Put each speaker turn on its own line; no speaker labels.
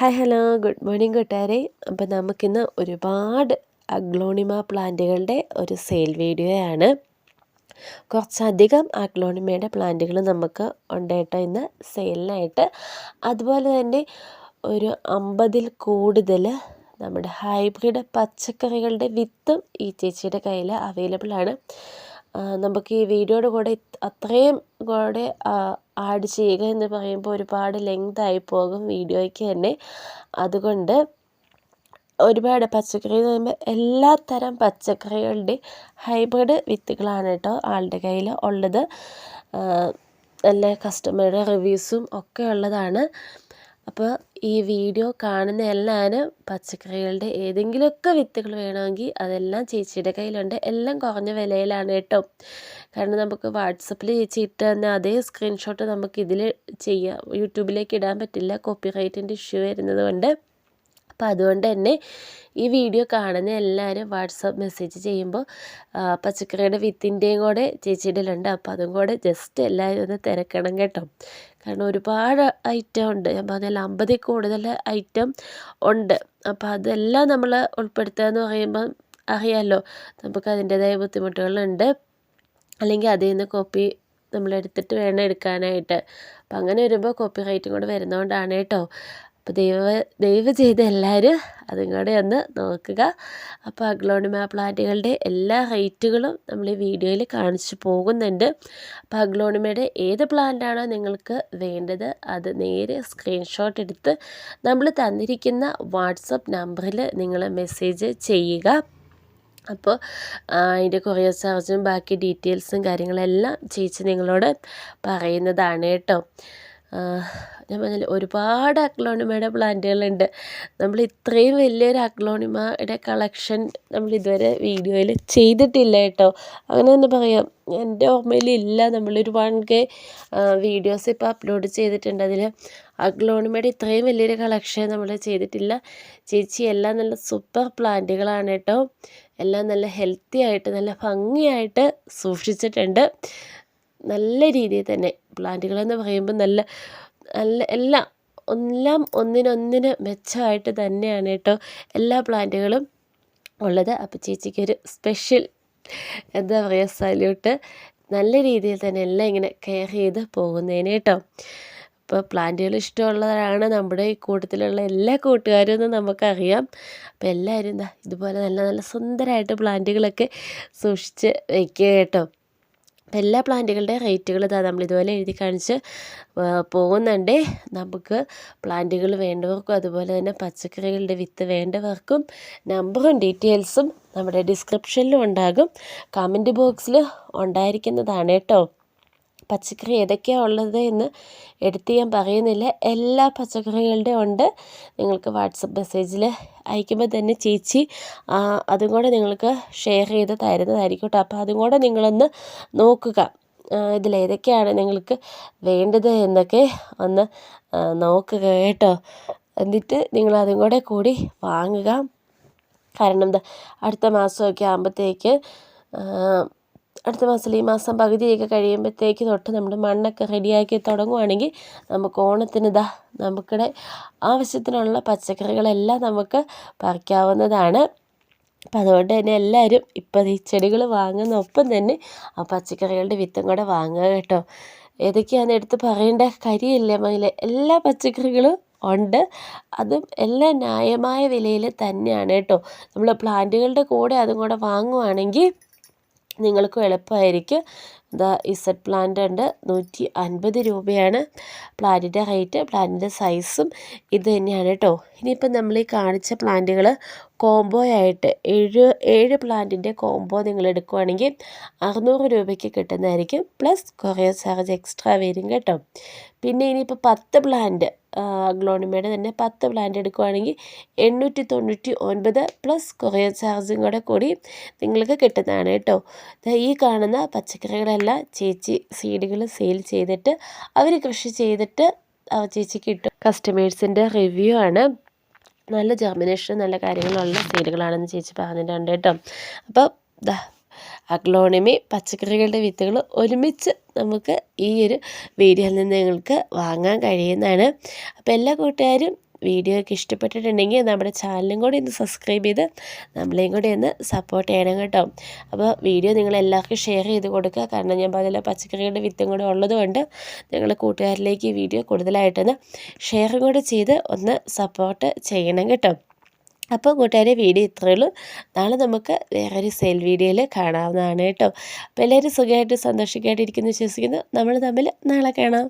Hi hello good morning കൂട്ടുകാരെ അപ്പോൾ നമുക്കിന്ന് ഒരുപാട് അഗ്ലോണിമ പ്ലാന്റുകളുടെ ഒരു സെയിൽ വീഡിയോയാണ് കുറച്ചധികം അഗ്ലോണിമയുടെ പ്ലാന്റുകൾ നമുക്ക് ഉണ്ട് കേട്ടോ ഇന്ന് സെയിലിനായിട്ട് അതുപോലെ തന്നെ ഒരു അമ്പതിൽ കൂടുതൽ നമ്മുടെ ഹൈബ്രിഡ് പച്ചക്കറികളുടെ വിത്തും ഈ ചേച്ചിയുടെ കയ്യിൽ അവൈലബിൾ ആണ്. നമുക്ക് ഈ വീഡിയോയുടെ കൂടെ അത്രയും കൂടെ ആഡ് ചെയ്യുക എന്ന് പറയുമ്പോൾ ഒരുപാട് ആയി പോകും വീഡിയോയ്ക്ക് തന്നെ. അതുകൊണ്ട് ഒരുപാട് പച്ചക്കറി എന്ന് പറയുമ്പോൾ എല്ലാ തരം പച്ചക്കറികളുടെ ഹൈബ്രിഡ് വിത്തുകളാണ് കേട്ടോ ആളുടെ കയ്യിൽ ഉള്ളത്. നല്ല കസ്റ്റമറുടെ റിവ്യൂസും ഒക്കെ ഉള്ളതാണ്. അപ്പോൾ ഈ വീഡിയോ കാണുന്ന എല്ലാവരും പച്ചക്കറികളുടെ ഏതെങ്കിലുമൊക്കെ വിത്തുകൾ വേണമെങ്കിൽ അതെല്ലാം ചേച്ചിയുടെ കയ്യിലുണ്ട്. എല്ലാം കുറഞ്ഞ വിലയിലാണ് കേട്ടോ. കാരണം നമുക്ക് വാട്സപ്പിൽ ചേച്ചി ഇട്ട് തന്നെ അതേ സ്ക്രീൻഷോട്ട് നമുക്ക് ഇതിൽ ചെയ്യാം. യൂട്യൂബിലേക്ക് ഇടാൻ പറ്റില്ല. കോപ്പിറൈറ്റിന്റെ ഇഷ്യൂ വരുന്നത് കൊണ്ട്. അപ്പം അതുകൊണ്ട് തന്നെ ഈ വീഡിയോ കാണുന്ന എല്ലാവരും വാട്സപ്പ് മെസ്സേജ് ചെയ്യുമ്പോൾ പച്ചക്കറിയുടെ വിത്തിന്റെയും കൂടെ ചേച്ചിയിടലുണ്ട്. അപ്പോൾ അതും കൂടെ ജസ്റ്റ് എല്ലാവരും ഒന്ന് തിരക്കണം കേട്ടോ. കാരണം ഒരുപാട് ഐറ്റം ഉണ്ട്. ഞാൻ പറഞ്ഞാൽ അമ്പതിൽ കൂടുതൽ ഐറ്റം ഉണ്ട്. അപ്പോൾ അതെല്ലാം നമ്മൾ ഉൾപ്പെടുത്തുക എന്ന് പറയുമ്പം അറിയാമല്ലോ നമുക്ക് അതിന്റേതായ ബുദ്ധിമുട്ടുകളുണ്ട്. അല്ലെങ്കിൽ അതിൽ നിന്ന് കോപ്പി നമ്മളെടുത്തിട്ട് വേണം എടുക്കാനായിട്ട്. അപ്പം അങ്ങനെ വരുമ്പോൾ കോപ്പി റൈറ്റും കൂടെ വരുന്നതുകൊണ്ടാണ് കേട്ടോ. അപ്പോൾ ദൈവ ദൈവ ചെയ്ത എല്ലാവരും അതും കൂടെ ഒന്ന് നോക്കുക. അപ്പോൾ അഗ്ലോണിമ പ്ലാന്റുകളുടെ എല്ലാ റേറ്റുകളും നമ്മൾ ഈ വീഡിയോയിൽ കാണിച്ചു പോകുന്നുണ്ട്. അപ്പോൾ അഗ്ലോണിമയുടെ ഏത് പ്ലാന്റാണോ നിങ്ങൾക്ക് വേണ്ടത് അത് നേരെ സ്ക്രീൻഷോട്ട് എടുത്ത് നമ്മൾ തന്നിരിക്കുന്ന വാട്സപ്പ് നമ്പറിൽ നിങ്ങൾ മെസ്സേജ് ചെയ്യുക. അപ്പോൾ അതിന്റെ കൊറിയർ ചാർജും ബാക്കി ഡീറ്റെയിൽസും കാര്യങ്ങളെല്ലാം ചേച്ചി നിങ്ങളോട് പറയുന്നതാണ് കേട്ടോ. ഞാൻ പറഞ്ഞാൽ ഒരുപാട് അക്ലോണിമയുടെ പ്ലാന്റുകളുണ്ട്. നമ്മൾ ഇത്രയും വലിയൊരു അക്ലോണിമയുടെ കളക്ഷൻ നമ്മൾ ഇതുവരെ വീഡിയോയിൽ ചെയ്തിട്ടില്ല കേട്ടോ. അങ്ങനെ തന്നെ പറയാം എന്റെ ഓർമ്മയിലില്ല. നമ്മളൊരു വൺ കെ വീഡിയോസ് ഇപ്പോൾ അപ്ലോഡ് ചെയ്തിട്ടുണ്ട്. അതിൽ അക്ലോണിമയുടെ ഇത്രയും വലിയൊരു കളക്ഷൻ നമ്മൾ ചെയ്തിട്ടില്ല. ചേച്ചി എല്ലാം നല്ല സൂപ്പർ പ്ലാന്റുകളാണ് കേട്ടോ. എല്ലാം നല്ല ഹെൽത്തി ആയിട്ട് നല്ല ഭംഗിയായിട്ട് സൂക്ഷിച്ചിട്ടുണ്ട്. നല്ല രീതിയിൽ തന്നെ പ്ലാന്റുകളെന്ന് പറയുമ്പോൾ നല്ല നല്ല എല്ലാം എല്ലാം ഒന്നിനൊന്നിന് മെച്ചമായിട്ട് തന്നെയാണ് കേട്ടോ എല്ലാ പ്ലാന്റുകളും ഉള്ളത്. അപ്പോൾ ചേച്ചിക്കൊരു സ്പെഷ്യൽ എന്താ പറയുക സല്യൂട്ട് നല്ല രീതിയിൽ തന്നെ എല്ലാം ഇങ്ങനെ കെയർ ചെയ്ത് പോകുന്നതിന് കേട്ടോ. അപ്പോൾ പ്ലാന്റുകൾ ഇഷ്ടമുള്ളവരാണ് നമ്മുടെ ഈ കൂട്ടത്തിലുള്ള എല്ലാ കൂട്ടുകാരും എന്ന് നമുക്കറിയാം. അപ്പോൾ എല്ലാവരും എന്താ ഇതുപോലെ നല്ല നല്ല സുന്ദരമായിട്ട് പ്ലാന്റുകളൊക്കെ സൂക്ഷിച്ച് വയ്ക്കുക കേട്ടോ. എല്ലാ പ്ലാന്റുകളുടെ റേറ്റുകൾ ഇതാ നമ്മൾ ഇതുപോലെ എഴുതി കാണിച്ച് പോകുന്നുണ്ട്. നമുക്ക് പ്ലാന്റുകൾ വേണ്ടവർക്കും അതുപോലെ തന്നെ പച്ചക്കറികളുടെ വിത്ത് വേണ്ടവർക്കും നമ്പറും ഡീറ്റെയിൽസും നമ്മുടെ ഡിസ്ക്രിപ്ഷനിലും ഉണ്ടാകും. കമന്റ് ബോക്സിൽ ഉണ്ടായിരിക്കുന്നതാണ് കേട്ടോ. പച്ചക്കറി ഏതൊക്കെയാണ് ഉള്ളത് എന്ന് എടുത്ത് ഞാൻ പറയുന്നില്ല. എല്ലാ പച്ചക്കറികളുടെ ഉണ്ട്. നിങ്ങൾക്ക് വാട്സപ്പ് മെസ്സേജിൽ അയക്കുമ്പോൾ തന്നെ ചേച്ചി അതും കൂടെ നിങ്ങൾക്ക് ഷെയർ ചെയ്ത് തരുന്നതായിരിക്കും കേട്ടോ അപ്പോൾ അതും കൂടെ നിങ്ങളൊന്ന് നോക്കുക. ഇതിലേതൊക്കെയാണ് നിങ്ങൾക്ക് വേണ്ടത് എന്നൊക്കെ ഒന്ന് നോക്കുക കേട്ടോ. എന്നിട്ട് നിങ്ങൾ അതും കൂടെ കൂടി വാങ്ങുക. കാരണം എന്താ അടുത്ത മാസമൊക്കെ ആകുമ്പോഴത്തേക്ക് അടുത്ത മാസം ഈ മാസം പകുതിയൊക്കെ കഴിയുമ്പോഴത്തേക്ക് തൊട്ട് നമ്മൾ മണ്ണൊക്കെ റെഡിയാക്കി തുടങ്ങുവാണെങ്കിൽ നമുക്ക് ഓണത്തിന് ഇതാ നമുക്കിടെ ആവശ്യത്തിനുള്ള പച്ചക്കറികളെല്ലാം നമുക്ക് പറിക്കാവുന്നതാണ്. അപ്പം അതുകൊണ്ട് തന്നെ എല്ലാവരും ഇപ്പം ഈ ചെടികൾ വാങ്ങുന്ന ഒപ്പം തന്നെ ആ പച്ചക്കറികളുടെ വിത്തും കൂടെ വാങ്ങുക കേട്ടോ. ഏതൊക്കെയാണെന്ന് എടുത്ത് പറയേണ്ട കാര്യമില്ല മയിലെ. എല്ലാ പച്ചക്കറികളും ഉണ്ട്. അതും എല്ലാം ന്യായമായ വിലയിൽ തന്നെയാണ് കേട്ടോ. നമ്മൾ പ്ലാന്റുകളുടെ കൂടെ അതും കൂടെ വാങ്ങുവാണെങ്കിൽ നിങ്ങൾക്കും എളുപ്പമായിരിക്കും. ഇതാ ഇസഡ് പ്ലാന്റ് ഉണ്ട്. നൂറ്റി അൻപത് രൂപയാണ് പ്ലാന്റിന്റെ ഹൈറ്റ് പ്ലാന്റിന്റെ സൈസും ഇത് തന്നെയാണ് കേട്ടോ ഇനിയിപ്പം നമ്മൾ ഈ കാണിച്ച പ്ലാന്റുകൾ കോംബോ ആയിട്ട് ഏഴ് ഏഴ് പ്ലാന്റിന്റെ കോംബോ നിങ്ങൾ എടുക്കുവാണെങ്കിൽ അറുന്നൂറ് രൂപയ്ക്ക് കിട്ടുന്നതായിരിക്കും. പ്ലസ് കൊറിയർ ചാർജ് എക്സ്ട്രാ വരും കേട്ടോ. പിന്നെ ഇനിയിപ്പോൾ പത്ത് പ്ലാന്റ് ഗ്ലോണിമയുടെ തന്നെ പത്ത് പ്ലാന്റ് എടുക്കുവാണെങ്കിൽ എണ്ണൂറ്റി തൊണ്ണൂറ്റി ഒൻപത് പ്ലസ് കൊറിയർ ചാർജും കൂടെ കൂടി നിങ്ങൾക്ക് കിട്ടുന്നതാണ് കേട്ടോ. ഈ കാണുന്ന പച്ചക്കറികളെല്ലാം ചേച്ചി സീഡുകൾ സെയിൽ ചെയ്തിട്ട് അവർ കൃഷി ചെയ്തിട്ട് ചേച്ചി കിട്ടും കസ്റ്റമേഴ്സിന്റെ റിവ്യൂ ആണ്. നല്ല ജെർമിനേഷൻ നല്ല കാര്യങ്ങളുള്ള സീലുകളാണെന്ന് ചേച്ചി പറഞ്ഞിട്ടുണ്ട് കേട്ടോ. അപ്പോൾ അഗ്ലോണിമി പച്ചക്കറികളുടെ വിത്തുകൾ ഒരുമിച്ച് നമുക്ക് ഈ ഒരു വീഡിയോയിൽ നിന്ന് നിങ്ങൾക്ക് വാങ്ങാൻ കഴിയുന്നതാണ്. അപ്പോൾ എല്ലാ കൂട്ടുകാരും വീഡിയോ ഒക്കെ ഇഷ്ടപ്പെട്ടിട്ടുണ്ടെങ്കിൽ നമ്മുടെ ചാനലും കൂടി ഒന്ന് സബ്സ്ക്രൈബ് ചെയ്ത് നമ്മളെയും കൂടി ഒന്ന് സപ്പോർട്ട് ചെയ്യണം കേട്ടോ. അപ്പോൾ വീഡിയോ നിങ്ങൾ എല്ലാവർക്കും ഷെയർ ചെയ്ത് കൊടുക്കുക. കാരണം ഞാൻ പറഞ്ഞില്ല പച്ചക്കറികളുടെ വിത്തും കൂടെ ഉള്ളതുകൊണ്ട് നിങ്ങൾ കൂട്ടുകാരിലേക്ക് ഈ വീഡിയോ കൂടുതലായിട്ടൊന്ന് ഷെയർ കൂടെ ചെയ്ത് ഒന്ന് സപ്പോർട്ട് ചെയ്യണം കേട്ടോ. അപ്പോൾ കൂട്ടുകാരെ വീഡിയോ ഇത്രയേ ഉള്ളൂ. നാളെ നമുക്ക് വേറൊരു സെയിൽ വീഡിയോയിൽ കാണാവുന്നതാണ് കേട്ടോ. അപ്പോൾ എല്ലാവരും സുഖമായിട്ട് സന്തോഷിക്കായിട്ടിരിക്കുന്നു വിശ്വസിക്കുന്നു. നമ്മൾ തമ്മിൽ നാളെ കാണാം.